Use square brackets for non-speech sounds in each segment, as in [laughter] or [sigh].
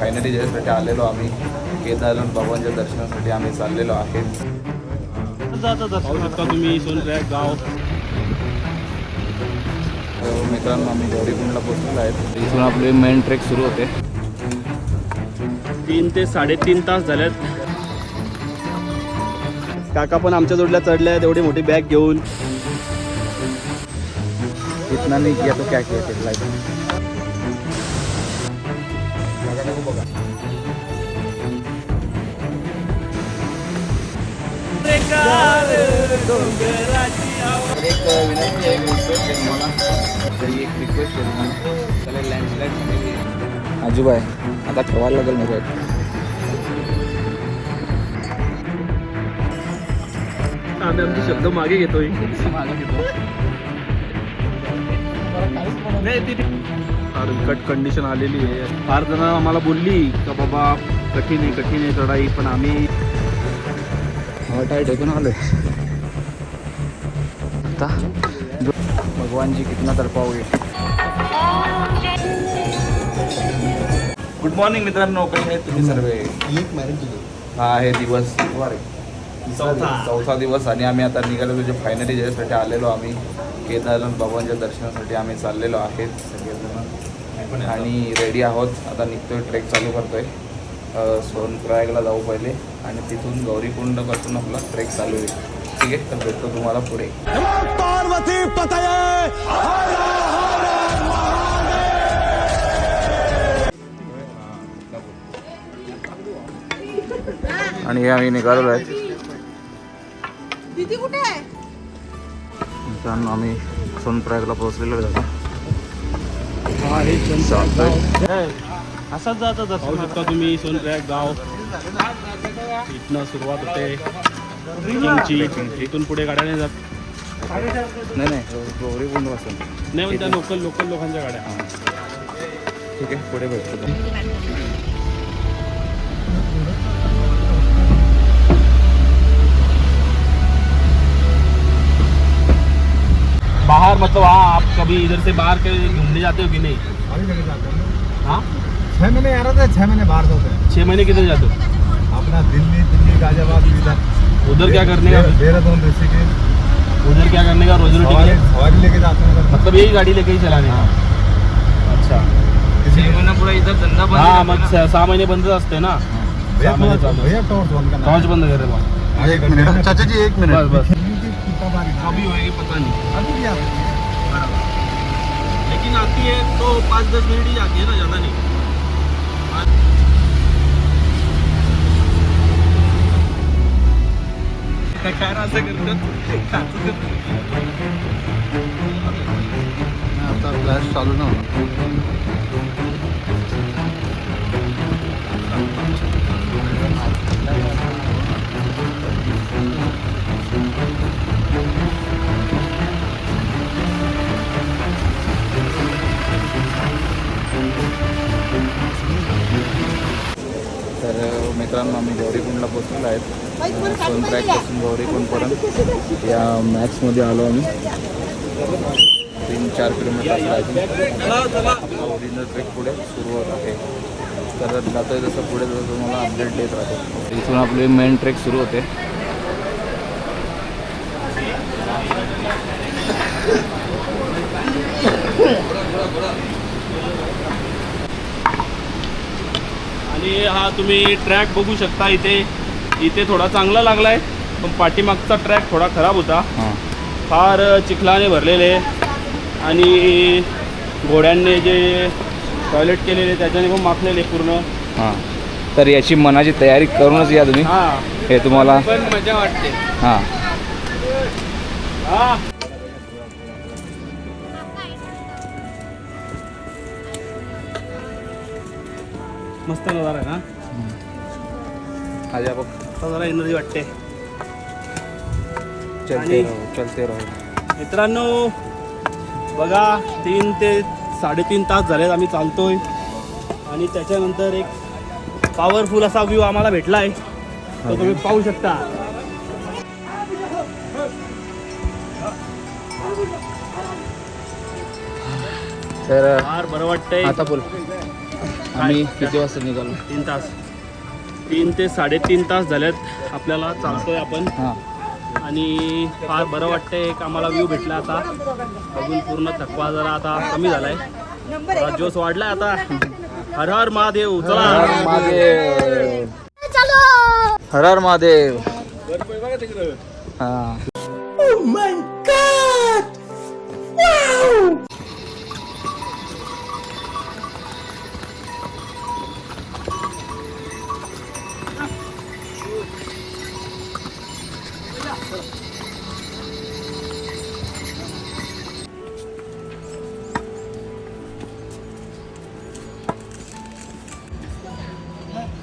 Finally ज्याच्यासाठी आलेलो आम्ही केदारनाथ बाबांच्या दर्शनासाठी आम्ही चाललेलो आहे. तुम्ही गाव मित्रांनो आम्ही गौरीकुंडला पोहोचलेलो आहेत इथून आपले मेन ट्रेक सुरू होते. तीन ते साडेतीन तास झाल्यात काका पण आमच्या जोडल्या चढल्या आहेत एवढी मोठी बॅग घेऊन. इतना नाही किया तो क्या किया लाईफ एक विनंती आहे. रिक्वेस्ट आहे तरी एक रिक्वेस्ट आहे त्याला लँडस्लाईड झालेली आहे आता ठेवायला लागेल मोबाईल आम्ही आमचे शब्द मागे घेतोय. फार कट कंडिशन आलेली आहे. फार जण आम्हाला बोलली का बाबा कठीण आहे कठीण आहे चढाई पण आम्ही हॉट टेकून आलोय? आता भगवान जी कितना तर पाहूया गुड मॉर्निंग मित्रांनो. कसे आहेत तुम्ही सर्व? हा आहे. दिवस. चौथा. दिवस आणि आम्ही आता निघालेलो जे फायनली ज्याच्यासाठी आलेलो आम्ही. केदारनाथ बाबांच्या दर्शनासाठी आम्ही चाललेलो आहेत सगळेजण. आणि रेडी आहोत. आता निघतोय ट्रेक चालू करतोय. सोनप्रयागला जाऊ पहिले आणि तिथून गौरीकुंडपासून आपला ट्रेक चालू होईल ठीक आहे? तर भेटतो तुम्हाला पुढे. आणि हे आम्ही निघालेलो कुठे आहे? मित्रांनो आम्ही सोनप्रयागला पोहोचलेलो आहे असंच जातं पाहू शकता तुम्ही सोनट्रॅक गाव. इथनं सुरुवात होते. इथून पुढे गाड्याने जात. नाही नाही गौरीकुंडपासून. नाही पण त्या लोकल लोकल लोकांच्या गाड्या. ठीक आहे पुढे भेटतो. बाहर मतलब हाँ आप कभी इधर से बाहर के घूमने जाते हो कि नहीं? हैं? हाँ छह महीने आ रहे थे छह महीने बाहर होते हैं। छः महीने किधर जाते हो? अपना दिल्ली दिल्ली गाजियाबाद इधर। उधर क्या करने का? देहरादून ऋषिकेश उधर क्या करने का? रोजी रोटी सवारी सवारी लेके जाते हैं मतलब यही गाड़ी लेके ही चलाने का अच्छा। किसी को- हाँ मग सहा सहा महिने बंदच असते ना। भैया महिने भैया टॉर्च बंद करना। टॉर्च बंद करे हाँ, मिनट। चाचा जी एक बस बस। अभी होएगी पता नहीं। भी आप लेकिन आती है तो पाँच दस मिनट ही जाती है ना ज़्यादा नहीं। काय असं करतात आता फ्लॅश चालू ना. तर मित्रांनो आम्ही गौरीकुंडला पोचलेलो आहेत. सोनट्रॅकपासून कोणपर्यंत या मॅक्समध्ये आलो आम्ही. तीन चार किलोमीटर ओरिजिनल ट्रेक पुढे सुरू होत आहे. तर आहे जसं पुढे जसं तुम्हाला अपडेट देत राहतो. इथून आपले मेन ट्रेक सुरू होते. आणि हा तुम्ही ट्रॅक बघू शकता इथे. इथे थोडा चांगला लागला आहे पण पाठीमागचा ट्रॅक थोडा खराब होता. हां. फार चिखलाने भरलेले आणि घोड्यांनी जे टॉयलेट केलेले त्याच्याने पण माखलेले पूर्ण. हां. तर याची मनाची तयारी करूनच या तुम्ही. हा. हे तुम्हाला पण मजा वाटते. हां. मस्त नजारा आहे ना? आजा बघ. जरा एनर्जी वाटते. चलते आणि- राहू चलते राहू. मित्रांनो बघा तीन ते साडेतीन तास झालेत आम्ही चालतोय. आणि त्याच्यानंतर एक पॉवरफुल असा व्ह्यू आम्हाला भेटला आहे तो तुम्ही पाहू शकता. तर फार बरं वाटतंय. आता बोल. आम्ही किती वाजता निघालो? तीन तास. तीन ते साडेतीन तास झालेत आपल्याला चालतोय आपण. हां. आणि फार बरं वाटतंय एक आम्हाला व्ह्यू भेटला आता. बघून पूर्ण थकवा जरा आता कमी झालाय. जरा जोश वाढलाय आता. हर हर महादेव चला. हर महादेव. हर हर महादेव. हां.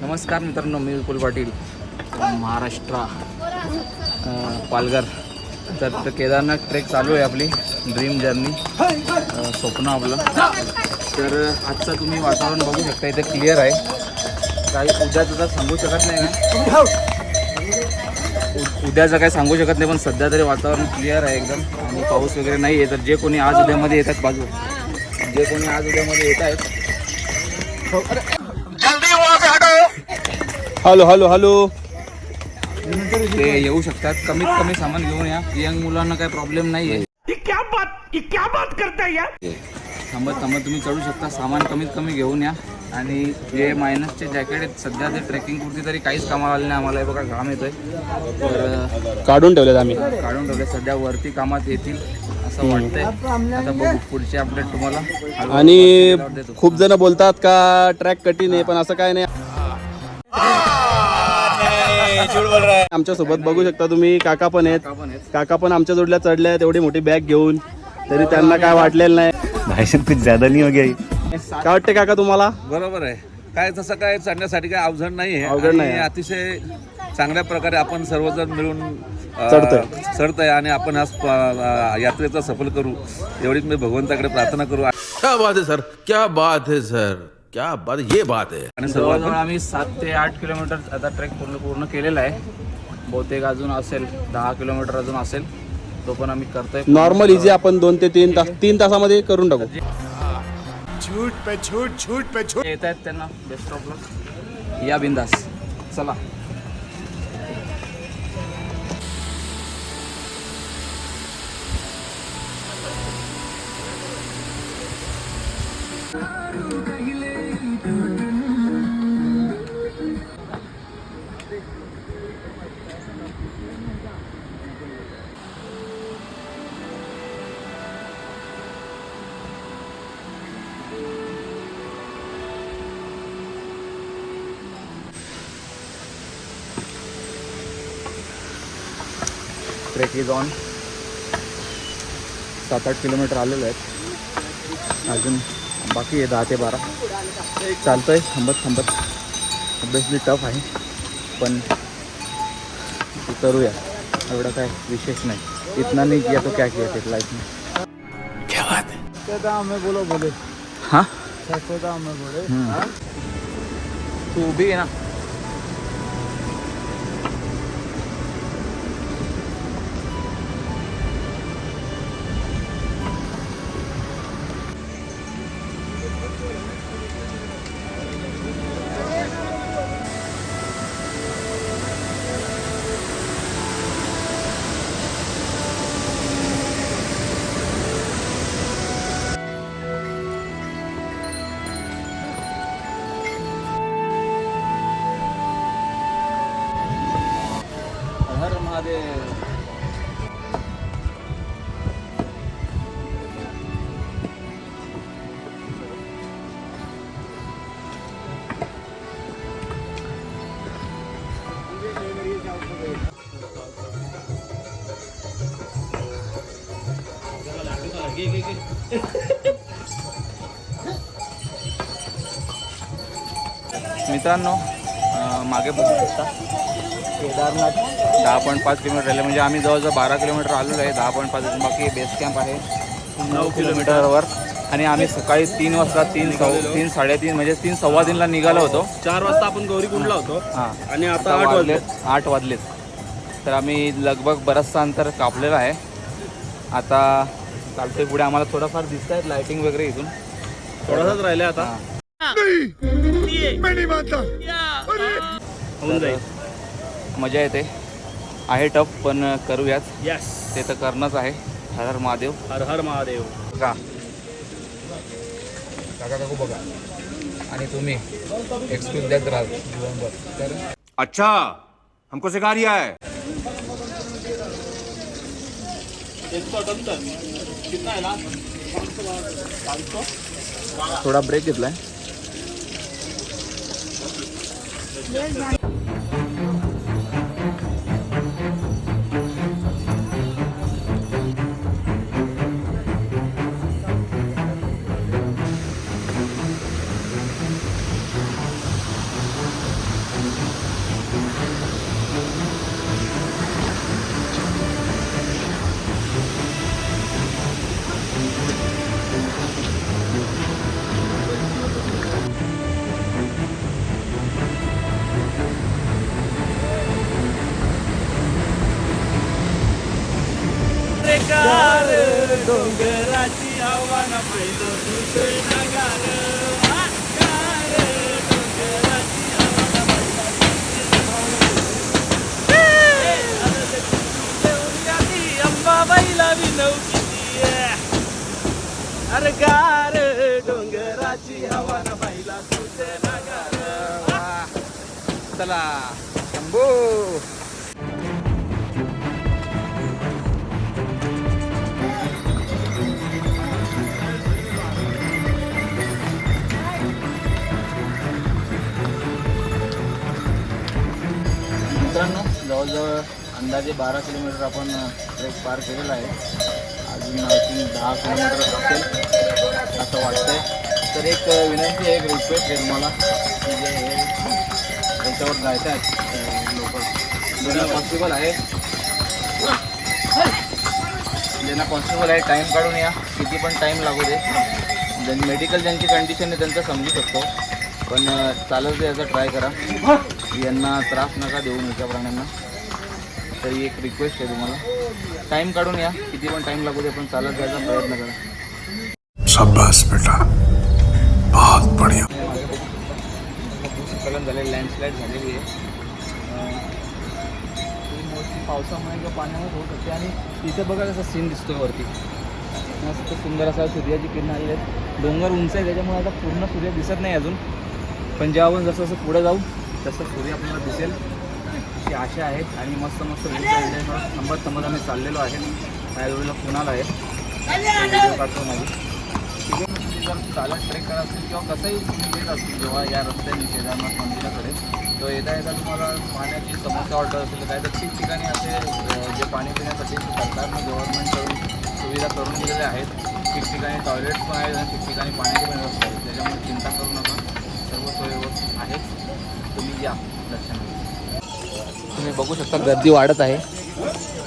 नमस्कार मित्रांनो मी विपुल पाटील महाराष्ट्र पालघर. तर केदारनाथ ट्रेक चालू आहे आपली ड्रीम जर्नी स्वप्न आपलं. तर आजचं तुम्ही वातावरण बघू शकता इथे क्लिअर आहे. काही उद्या तर सांगू शकत नाही ना उद्याचं काही सांगू शकत नाही पण सध्या तरी वातावरण क्लिअर आहे एकदम. आणि पाऊस वगैरे नाही आहे तर जे कोणी आज उद्यामध्ये येतात बाजू जे कोणी आज उद्यामध्ये येत आहेत हॅलो हॅलो हॅलो. ते येऊ शकतात. कमीत कमी सामान घेऊन या. यंग मुलांना काही प्रॉब्लेम नाही आहे थांबत थांबत. तुम्ही चढू शकता. सामान कमीत कमी घेऊन या. आणि जे मायनसचे जॅकेट आहेत. सध्या ते ट्रेकिंग कुर्ती तरी काहीच कामाला आले नाही. आम्हाला हे बघा घाम येतोय. तर काढून ठेवलेत आम्ही. काढून ठेवले सध्या वरती कामात येतील असं वाटतंय. आता बघू पुढचे अपडेट तुम्हाला. आणि देतो. खूप जण बोलतात का ट्रॅक कठीण आहे पण असं काय नाही. आमच्यासोबत बघू शकता तुम्ही काका पण आहेत. काका पण आमच्या जोडल्या चढल्या आहेत एवढी मोठी बॅग घेऊन. तरी त्यांना काय वाटलेलं नाही. भाई कुछ ज्यादा नहीं हो गया ये? काय वाटते काका तुम्हाला? बरोबर आहे. काय तसं काय चढण्यासाठी काय अवघड नाही आहे. अवघड नाही आणि आहे. अतिशय चांगल्या प्रकारे आपण सर्वजण मिळून चढतोय. चढतोय आणि आपण आज यात्रेचा सफल करू. एवढीच मी भगवंताकडे प्रार्थना करू. क्या बात है सर. क्या बात है सर. क्या बात ये बात है। आणि सर्व जवळजवळ आम्ही सात ते आठ किलोमीटर आता ट्रेक पूर्ण पूर्ण केलेला आहे. बहुतेक अजून असेल दहा किलोमीटर अजून असेल तो पण आम्ही करतोय. नॉर्मल इझी आपण दोन ते तीन तास तीन तासामध्ये करून टाकू. येत आहेत त्यांना बेस्ट ऑफ लक या बिंदास. चला. ट्रेक इज ऑन सात आठ किलोमीटर आलेलं आहेत. अजून बाकी आहे दहा ते बारा. चालतं आहे थांबत थांबत. ऑब्विसली टफ आहे पण करूया. एवढं काय विशेष नाही. इतना नाही किया तो क्या किया फिर लाइफ में हमें बोलो बोले। हाँ? बोले। तू उभी आहे ना? मित्रांनो मागे बघू शकता. केदारनाथ दहा पॉईंट पाच किलोमीटर राहिले. म्हणजे आम्ही जवळजवळ बारा किलोमीटर आलेलो आहे. दहा पॉईंट पाच बाकी बेस कॅम्प आहे. नऊ किलोमीटरवर. आणि आम्ही सकाळी तीन वाजता तीन सव तीन साडेतीन म्हणजे तीन सव्वा तीनला निघालो होतो. चार वाजता आपण गौरीकुंडला होतो. हां. आणि आता आठ वाजले वाजलेत आठ वाजलेत. तर आम्ही लगभग बरंचसं अंतर कापलेलं आहे. आता चालतोय पुढे. आम्हाला थोडंफार दिसत आहेत लायटिंग वगैरे इथून. थोडासाच राहिले आता. होऊन जाईल. मजा येते. आहे टफ पण करूयाच यस ते तर करणंच आहे. हर हर महादेव. हर हर महादेव. का काका काकू बघा. आणि तुम्ही एक्सक्यूज देत राहा जीवनभर तर अच्छा हमको सिखा रिया है. कितना है ना? थोडा ब्रेक घेतलाय. Yes. अंदाजे बारा किलोमीटर आपण ट्रेक पार केलेला आहे. अजून आय थिंक दहा किलोमीटर असेल असं वाटतंय. तर एक विनंती आहे एक रिक्वेस्ट आहे तुम्हाला की जे हे याच्यावर जायचं आहे लोक ज्यांना पॉसिबल आहे. ज्यांना पॉसिबल आहे टाईम काढून या. किती पण टाईम लागू दे. ज्यां मेडिकल ज्यांची कंडिशन आहे त्यांचं समजू शकतो. पण चालत यायचा ट्राय करा. यांना त्रास नका देऊ मुख्या प्राण्यांना. तरी एक रिक्वेस्ट आहे तुम्हाला. टाईम काढून या. किती पण टाईम लागू दे पण चालत जायचा प्रयत्न करा. शाबाश बेटा. बहुत बढ़िया. भूस्खलन झाले लँडस्लाईड झालेली आहे. पावसामुळे किंवा पाण्यामुळे होत होते आणि तिथे बघा कसा सीन दिसतोय वरती. मस्त सुंदर असा सूर्याची किरण आलेली आहेत. डोंगर उंच आहे त्याच्यामुळे आता पूर्ण सूर्य दिसत नाही अजून. पण जेव्हा आपण जसं जसं पुढे जाऊ तसं सूर्य आपल्याला दिसेल. अशी आशा आहे आणि मस्त मस्त व्हिडिओ थांबत थांबत आम्ही चाललेलो आहे. त्यावेळेला पुण्याला आहे? व्हिडिओ काढतो माझी जर चालत ट्रेक करत असेल किंवा कसंही तुम्ही येत असतील जेव्हा या रस्त्याने केदारनाथ मंदिराकडे तर येता येता तुम्हाला पाण्याची समस्या वाटत असेल. तर काय तर ठिकठिकाणी असे जे पाणी पिण्यासाठी सरकारनं गव्हर्नमेंटकडून सुविधा करून दिलेल्या आहेत. ठिकठिकाणी टॉयलेट्स पण आहेत आणि ठिकठिकाणी पाण्याची पण व्यवस्था आहे. त्याच्यामुळे चिंता करू नका. सर्व सोयी व्यवस्थित आहेत. तुम्ही या दर्शनाला तुम्ही बघू शकता गर्दी वाढत आहे.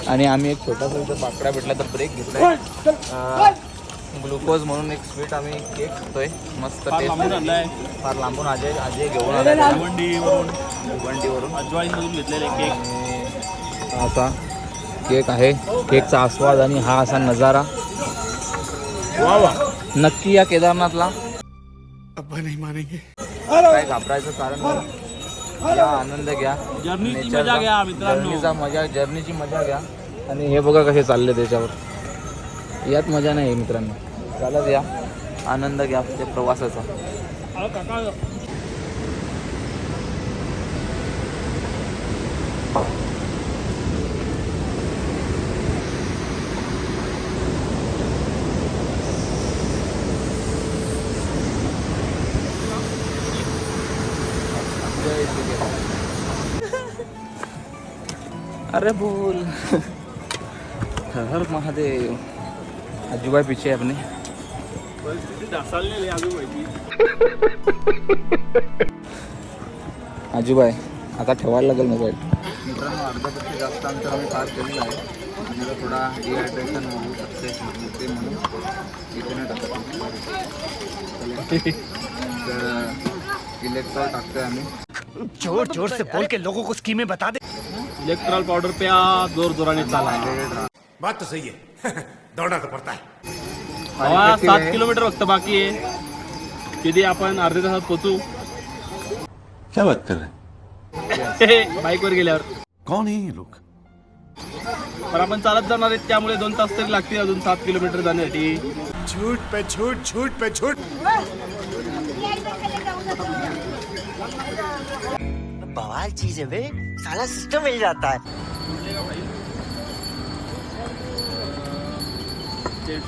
आणि आम्ही एक छोटासा इथं बाकडा भेटला तर ब्रेक घेतला ग्लुकोज म्हणून एक स्वीट आम्ही केक खातोय. मस्त फार टेस्ट लांबून आणलाय. फार लांबून अजय अजय घेऊन. भिवंडीवरून भिवंडीवरून अजवाईनमधून घेतलेले केक असा केक आहे. केकचा आस्वाद आणि हा असा नजारा. वा वा. नक्की या केदारनाथला. अब्बा नहीं मानेंगे. काय घाबरायचं कारण या आनंद घ्या. जर्नीची. मजा घ्या मित्रांनो. जर्नीचा मजा जर्नीची मजा घ्या. आणि हे बघा कसे चालले त्याच्यावर. यात मजा नाही मित्रांनो. चालत या. आनंद घ्या त्या प्रवासाचा. अरे बोल। हर हर महादेव। आजूबाई पीछे अपने। आजूबाई आता ठेवायला लागेल मोबाईल। मित्रांनो अर्ध्यापेक्षा जास्त अंतर आम्ही पार केलेलं आहे. थोडा डिहायड्रेशन होऊ शकते होते म्हणून. इथे टाकत तर इलेक्ट्रॉल टाकतोय आम्ही. ज़ोर ज़ोर से बोल के लोगों को स्कीमें बता दे। इलेक्ट्रॉल पावडर प्या जोर जोराने चाला. बात तो सही है। [laughs] दौड़ना तो पड़ता है। हवा सात किलोमीटर फक्त बाकी आहे. किती आपण अर्ध्या तासात पोचू? क्या बात कर रहे हैं? बाईकवर गेल्यावर. कौन है ये लोग? पण आपण चालत जाणार आहेत त्यामुळे दोन तास तरी लागतील अजून सात किलोमीटर जाण्यासाठी. झूठ पे झूठ झूठ पे झूठ बवाल चीज़ है बे सारा सिस्टम मिल जाता है।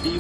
टी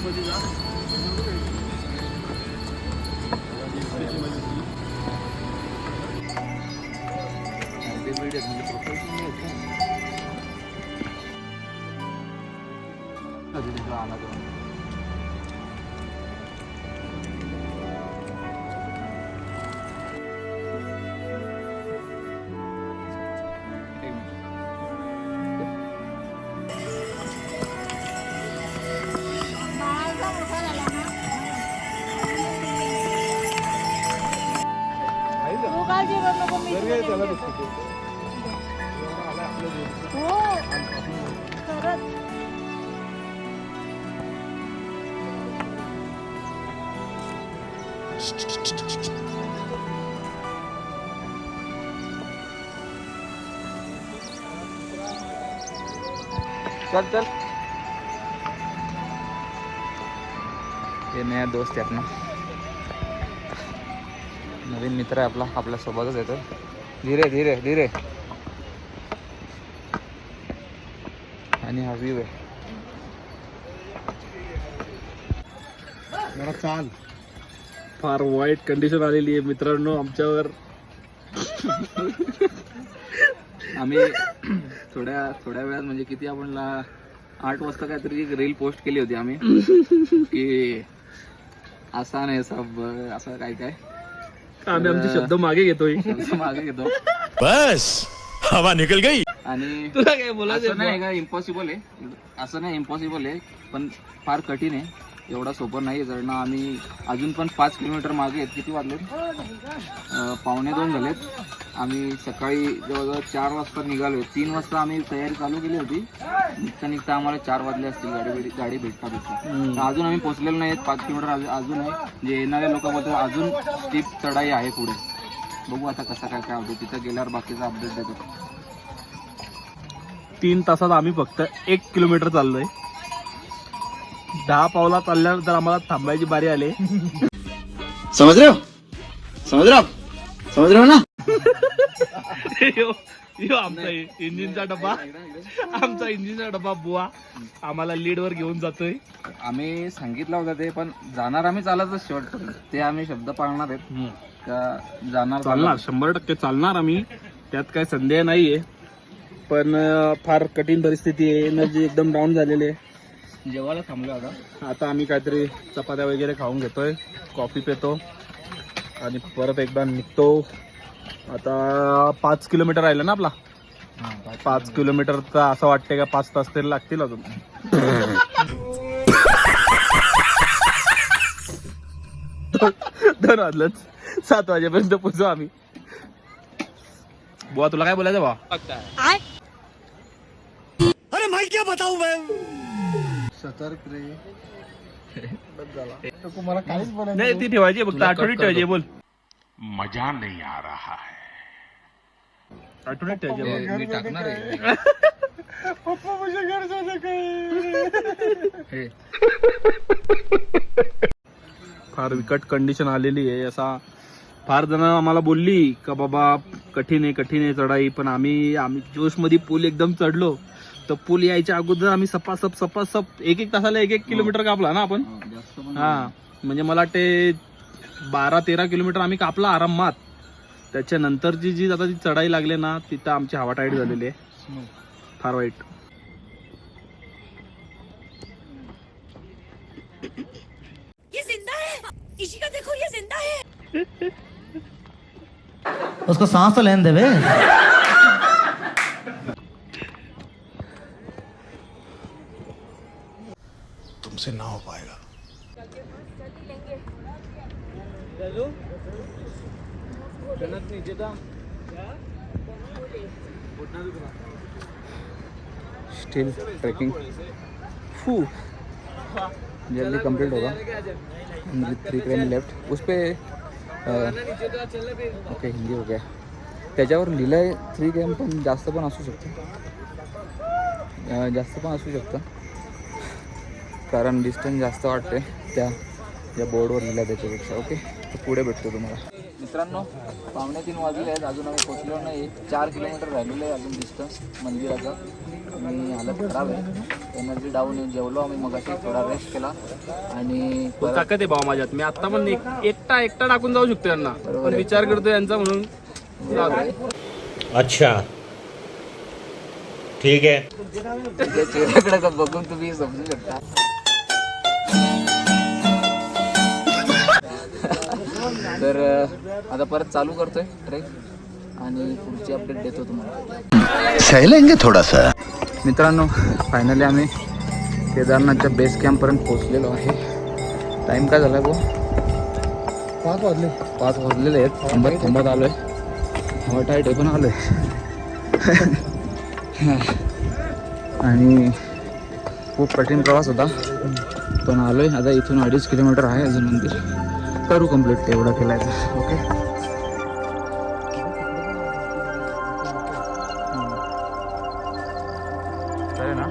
हो खरंच. चल चल. ये नया दोस्त आहे आपला नवीन मित्र आहे आपला आपल्या सोबतच येतो धीरे धीरे धीरे. आणि हा व्ह्यू आहे. जरा चाल. फार वाईट कंडिशन आलेली आहे मित्रांनो आमच्यावर. आम्ही थोड्या थोड्या वेळात म्हणजे किती आपण ला- आठ वाजता काहीतरी एक रील पोस्ट केली होती आम्ही. की असा नाही सब असं काय काय. आम्ही आमचे शब्द मागे घेतोय. मागे घेतो बस हवा निकल गई. आणि तुला काय असं बोलायचं नाही का इम्पॉसिबल आहे. असं नाही इम्पॉसिबल आहे पण फार कठीण आहे. एवढा सोपं नाही जर ना आम्ही अजून पण पाच किलोमीटर मागे आहेत किती वाजलेत पावणे दोन झालेत. आम्ही सकाळी जवळजवळ चार वाजता निघालो. तीन वाजता आम्ही तयारी चालू केली होती. निघता निघता आम्हाला चार वाजले असतील गाडी भेट गाडी भेटता भेटता अजून आम्ही पोहोचलेलो नाही पाच किलोमीटर अजून- आहे. जे येणाऱ्या लोकांबद्दल अजून स्टीप चढाई आहे पुढे. बघू आता कसं काय काय होतं. तिथं गेल्यावर बाकीचा अपडेट देतो. तीन तासात आम्ही फक्त एक किलोमीटर चाललोय. दहा पावला चालल्यानंतर आम्हाला थांबायची बारी आली. समझ रहे हो? समझ रहे हो? समझ रहे हो ना? यो यो आमचा इंजिनचा डबा. आमचा इंजिनचा डबा बुवा. आम्हाला लीड वर घेऊन जातोय. आम्ही सांगितलं होतं ते पण जाणार आम्ही चालतच शेवटपर्यंत ते आम्ही शब्द पाळणार आहेत. का जाणार चालणार शंभर टक्के चालणार आम्ही. त्यात काय संदेह नाहीये. पण अं, फार कठीण परिस्थिती आहे. एनर्जी एकदम डाऊन झालेली आहे. जेवायला थांबलो आता. आता आम्ही काहीतरी चपात्या वगैरे खाऊन घेतोय कॉफी पितो आणि परत एकदा निघतो. आता पाच किलोमीटर राहिलं ना आपला? पाच किलोमीटर. तर असं वाटतंय का पाच तास तरी लागतील अजून. दोन वाजलंच सात वाजेपर्यंत पोचू आम्ही. बुवा तुला काय बोलायचं बा अरे मैं क्या बताऊं मैं सतर्क रे. तुम्हाला काहीच बोलायचं नाही ती ठेवायची फक्त. आठवणीत ठेवायची बोल. मजा नहीं आ रहा है. ठेवायची. मी टाकणार आहे. पप्पा मुझे घर जाने का हे. फार विकट कंडिशन आलेली आहे. असा फार जण आम्हाला बोलली का बाबा कठीण आहे कठीण आहे चढाई. पण आम्ही आम्ही जोशमध्ये पूल एकदम चढलो. तर पूल यायच्या अगोदर आम्ही सपासप सपासप एक एक तासाला एक एक किलोमीटर कापला ना आपण? हा म्हणजे मला वाटते बारा तेरा किलोमीटर आम्ही कापला आरामात. त्याच्यानंतरची जी आता जी चढाई लागली ना तिथं आमची हवा टाईट झालेली आहे. फार वाईट. ये जिंदा है। किसी का देखो ये जिंदा है। उसको सांस तो लेने देवे तुमसे ना हो पाएगा। स्टिल ट्रैकिंग फू। जल्दी कंप्लीट होगा। थ्री क्रेन लेफ़्ट उस पे ओके हिंदी हो गया। त्याच्यावर लिहिलं आहे थ्री गेम पण जास्त पण असू शकतं जास्त पण असू शकतं कारण डिस्टन्स जास्त वाटते त्या ज्या बोर्डवर लिहिलं आहे त्याच्यापेक्षा ओके तर पुढे भेटतो तुम्हाला. मित्रांनो पावणे तीन वाजले आहेत अजून आम्ही पोचलो नाही. चार किलोमीटर राहिलेलं आहे अजून डिस्टन्स मंदिराचं. आणि हालत खराब आहे. एनर्जी डाऊन आहे जेवलो आम्ही मगाशी थोडा रेस्ट केला. आणि ताकद आहे भाऊ माझ्यात. मी आता पण एक- एकटा एकटा टाकून जाऊ शकतो यांना. पण विचार करतो यांचा म्हणून. अच्छा. ठीक है चेहऱ्याकडे बघून तुम्ही समजू शकता. तर आता परत चालू करतोय ट्रेक आणि पुढची अपडेट देतो तुम्हाला. सहलेंगे थोड़ा सा मित्रांनो फायनली आम्ही केदारनाथच्या बेस कॅम्पपर्यंत पोहोचलेलो आहे. टाईम काय झाला भाऊ पाच वाजले. पाच वाजलेले आहेत. थांबत थांबत आलो आहे टाईट आहे पण आलो आहे [laughs] आणि खूप कठीण प्रवास होता. पण आलो आहे आता इथून अडीच किलोमीटर आहे अजून मंदिर. करू कंप्लीट तेवढं केलं आहे ओके चालेल ना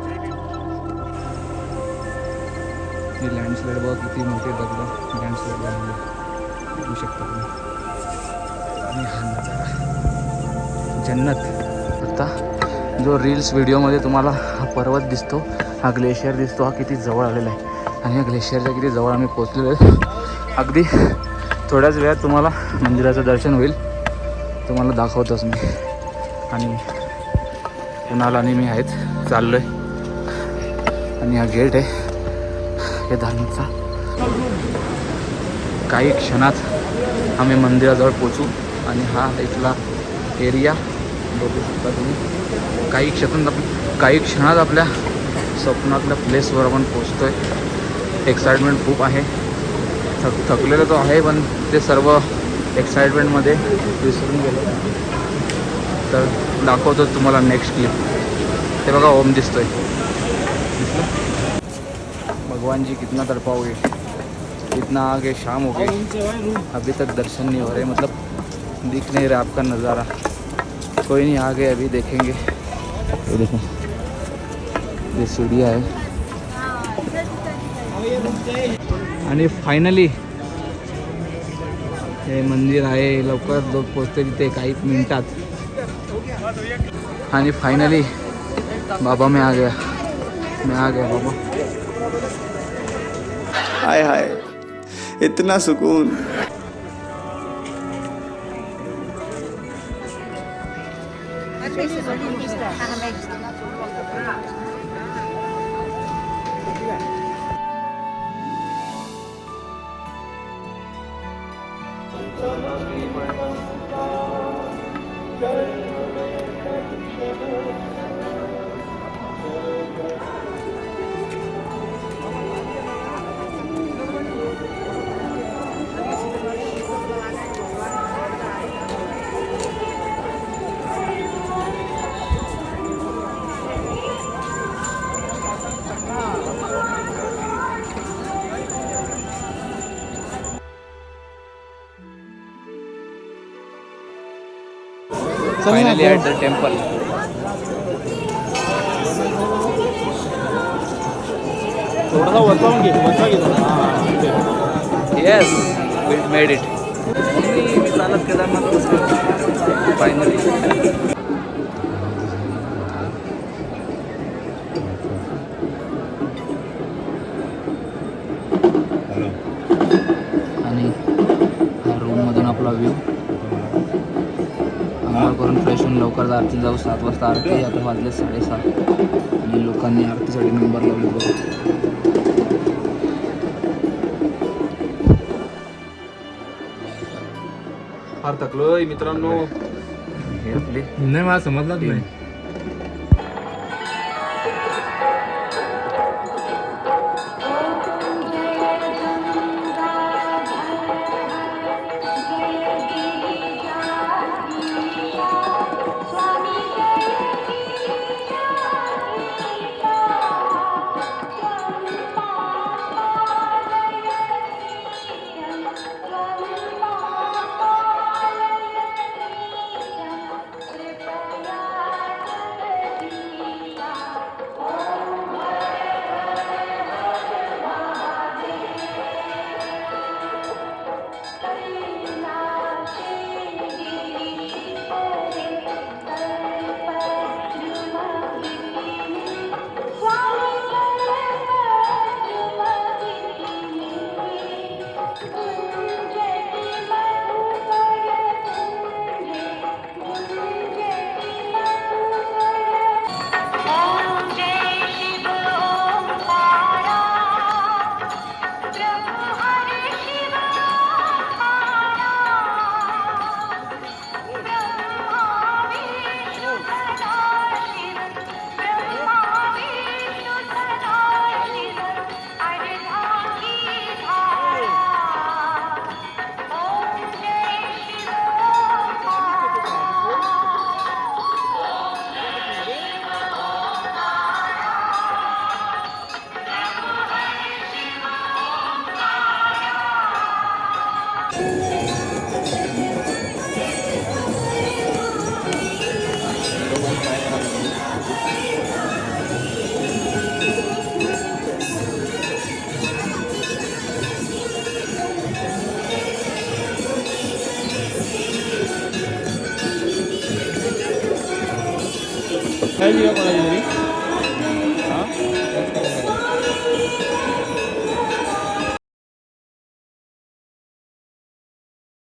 लँडस्लाईड बघा किती मोठी दगड लँडस्लाईड झालेली बघू. शकता तुम्ही. आणि हा नजारा. जन्नत. आता जो रील्स व्हिडिओमध्ये तुम्हाला हा पर्वत दिसतो हा ग्लेशियर दिसतो हा किती जवळ आलेला आहे. आणि या ग्लेशियरच्या किती जवळ आम्ही पोचलेलो आहे. अगदी थोड्याच वेळात तुम्हाला मंदिराचं दर्शन होईल. तुम्हाला दाखवतोच मी. आणि कुणाल आणि मी आहेत. चाललो आहे आणि हा गेट आहे. हे धार्मिकचा काही क्षणात आम्ही मंदिराजवळ पोचू आणि हा इथला एरिया बघू शकता तुम्ही. काही क्षणात आपण काही क्षणात आपल्या स्वप्नातल्या प्लेसवर आपण पोचतो आहे एक्साइटमेंट खूप आहे. थक थकलेलं तो आहे, पण ते सर्व एक्साइटमेंटमध्ये विसरून गेलो. तर दाखवतो तुम्हाला नेक्स्ट क्लिप ते बघा, ओम भगवान जी कितना तड़पाओगे इतना आगे शाम हो गई। अभी तक दर्शन नहीं हो रहे मतलब दिख नहीं रहा आपका नज़ारा। कोई नहीं, आगे अभी देखेंगे। ये देखो, ये सीढ़िया है। आणि फायनली हे मंदिर आहे लवकर लोक पोचते तिथे काही मिनिटात. आणि फायनली बाबा मी आ गया. मी आ गया बाबा. हाय हाय. इतना सुकून. फायनली ॲट द टेम्पल थोडासा वरपावून घे वरपा घे. थोडा. हा, ठीक आहे. येस वी मेड इट मी चालत केदारनाथ फायनली आणि रूममधून आपला व्ह्यू आंघोळ करून फ्रेश होऊन लवकर आरती जाऊ सात वाजता आरती आता वाजले साडेसात. आणि लोकांनी आरतीसाठी नंबर लावले बघा. फार थकलोय मित्रांनो. हे नाही मला समजलाच नाही.